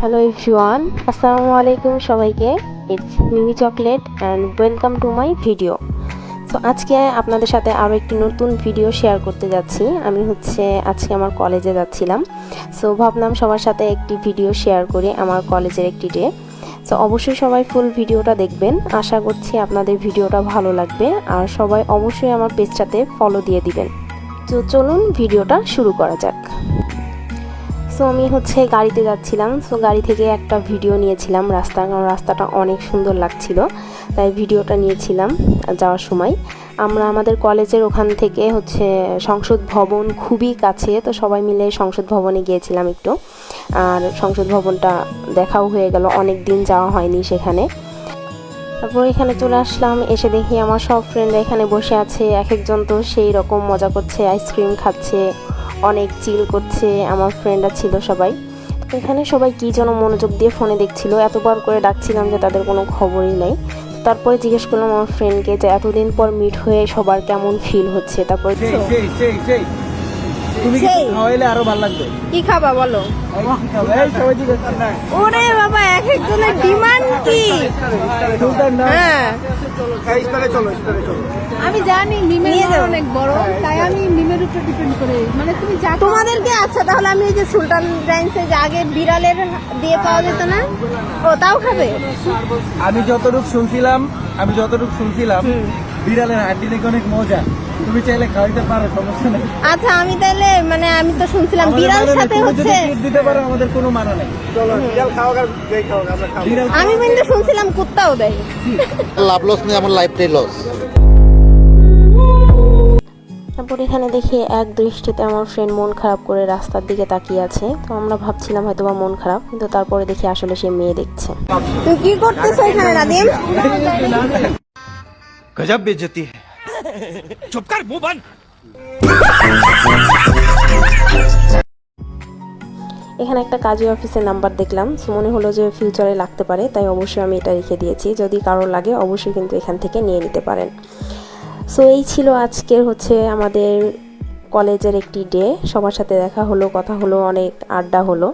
Hello everyone আসসালামু আলাইকুম সবাইকে। It's Mimi chocolate and welcome to my video so আজকে আপনাদের সাথে আরও একটি নতুন ভিডিও শেয়ার করতে যাচ্ছি। আমি হচ্ছে আজকে আমার কলেজে যাচ্ছিলাম। সো ভাবলাম সবার সাথে একটি ভিডিও শেয়ার করি আমার কলেজের একটি ডে সো অবশ্যই সবাই ফুল ভিডিওটা দেখবেন। আশা করছি আপনাদের ভিডিওটা ভালো লাগবে। আর সবাই অবশ্যই আমার পেজটাতে ফলো দিয়ে দিবেন। তো চলুন, ভিডিওটা শুরু করা যাক। সো আমি হচ্ছে গাড়িতে যাচ্ছিলাম। সো গাড়ি থেকে একটা ভিডিও নিয়েছিলাম রাস্তা, কারণ রাস্তাটা অনেক সুন্দর লাগছিল। তাই ভিডিওটা নিয়েছিলাম যাওয়ার সময়। আমরা আমাদের কলেজের ওখান থেকে হচ্ছে সংসদ ভবন খুবই কাছে, তো সবাই মিলে সংসদ ভবনে গিয়েছিলাম একটু। আর সংসদ ভবনটা দেখাও হয়ে গেল, অনেক দিন যাওয়া হয়নি সেখানে। তারপর এখানে চলে আসলাম, এসে দেখি আমার সব ফ্রেন্ডরা এখানে বসে আছে এক একজন তো সেই রকম মজা করছে আইসক্রিম খাচ্ছে। অনেক চিল করছে আমার ফ্রেন্ডরা ছিল সবাই। এখানে সবাই কী যেন মনোযোগ দিয়ে ফোনে দেখছিল এতবার করে ডাকছিলাম যে তাদের কোনো খবরই নেই। তারপরে জিজ্ঞেস করলাম আমার ফ্রেন্ডকে যে এতদিন পর মিট হয়ে সবার কেমন ফিল হচ্ছে? তারপর তুমি কি খাওয়াইলে আরও ভালো লাগবে? কি খাবা বলো? ওরে বাবা এক একজনের ডিমান্ড কি? হ্যাঁ। আমি জানি যাও। অনেক বড় তাই আমি মিমের উপর ডিপেন্ড করে। মানে তুমি যা তোমাদেরকে আচ্ছা তাহলে আমি এই যে সুলতান ডাইন্সে যে আগে বিড়ালের দিয়ে পাওয়া যেত না? ও তাও খাবে? আমি যতটুকু শুনছিলাম আমি যতটুকু শুনছিলাম বিড়ালের হাড্ডি নাকি অনেক মজা। তুমি চাইলে খাওয়াইতে পারো সমস্যা নেই। আচ্ছা আমি তাহলে মানে আমি তো শুনছিলাম বিড়াল সাথে হচ্ছে। দিতে পারো আমাদের কোনো মানা নেই। চলো বিড়াল আমি কিন্তু শুনছিলাম কুত্তাও দেয়। লাভ লস নেই আমার লাইফটাই লস তারপর এখানে দেখি এক দৃষ্টিতে আমার ফ্রেন্ড মন খারাপ করে রাস্তার দিকে তাকিয়ে আছে। তো আমরা ভাবছিলাম হয়তো বা মন খারাপ কিন্তু তারপরে দেখি আসলে সে মেয়ে দেখছে। কি করতেছো এখানে गजब बेजती है। चुप कर मुंह बंद। এখানে একটা কাজী অফিসের নাম্বার দেখলাম। মনে হলো যে ফিউচারে লাগতে পারে তাই অবশ্যই আমি এটা রেখে দিয়েছি। যদি কারও লাগে অবশ্যই কিন্তু এখান থেকে নিয়ে নিতে পারেন। সো এই ছিল আজকের হচ্ছে আমাদের কলেজের একটি ডে। সবার সাথে দেখা হলো কথা হলো অনেক আড্ডা হলো।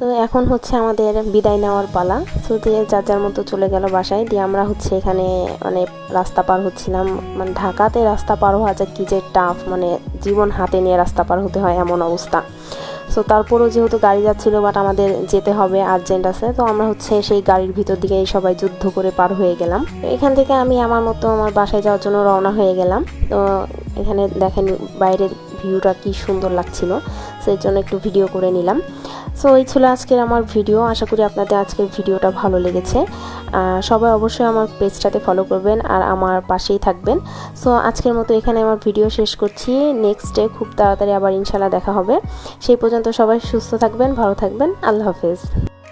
তো এখন হচ্ছে আমাদের বিদায় নেওয়ার পালা। সো দিয়ে যার যার মতো চলে গেল বাসায়, দিয়ে আমরা হচ্ছে এখানে মানে রাস্তা পার হচ্ছিলাম। মানে ঢাকাতে রাস্তা পার হওয়া যায় কি যে টাফ মানে জীবন হাতে নিয়ে রাস্তা পার হতে হয় এমন অবস্থা। সো তারপরও যেহেতু গাড়ি যাচ্ছিল বাট আমাদের যেতে হবে আর্জেন্ট আছে। তো আমরা হচ্ছে সেই গাড়ির ভিতর দিকে সবাই যুদ্ধ করে পার হয়ে গেলাম। এখান থেকে আমি আমার মতো আমার বাসায় যাওয়ার জন্য রওনা হয়ে গেলাম। তো এখানে দেখেন বাইরের ভিউটা কি সুন্দর লাগছিল, সেই জন্য একটু ভিডিও করে নিলাম। সো এই ছিল আজকের আমার ভিডিও আশা করি আপনাদের আজকের ভিডিওটা ভালো লেগেছে। সবাই অবশ্যই আমার পেজটাতে ফলো করবেন আর আমার পাশেই থাকবেন। সো আজকের মতো এখানে আমার ভিডিও শেষ করছি। নেক্সট ডে খুব তাড়াতাড়ি আবার ইনশাল্লাহ দেখা হবে। সেই পর্যন্ত সবাই সুস্থ থাকবেন, ভালো থাকবেন। আল্লাহ হাফেজ।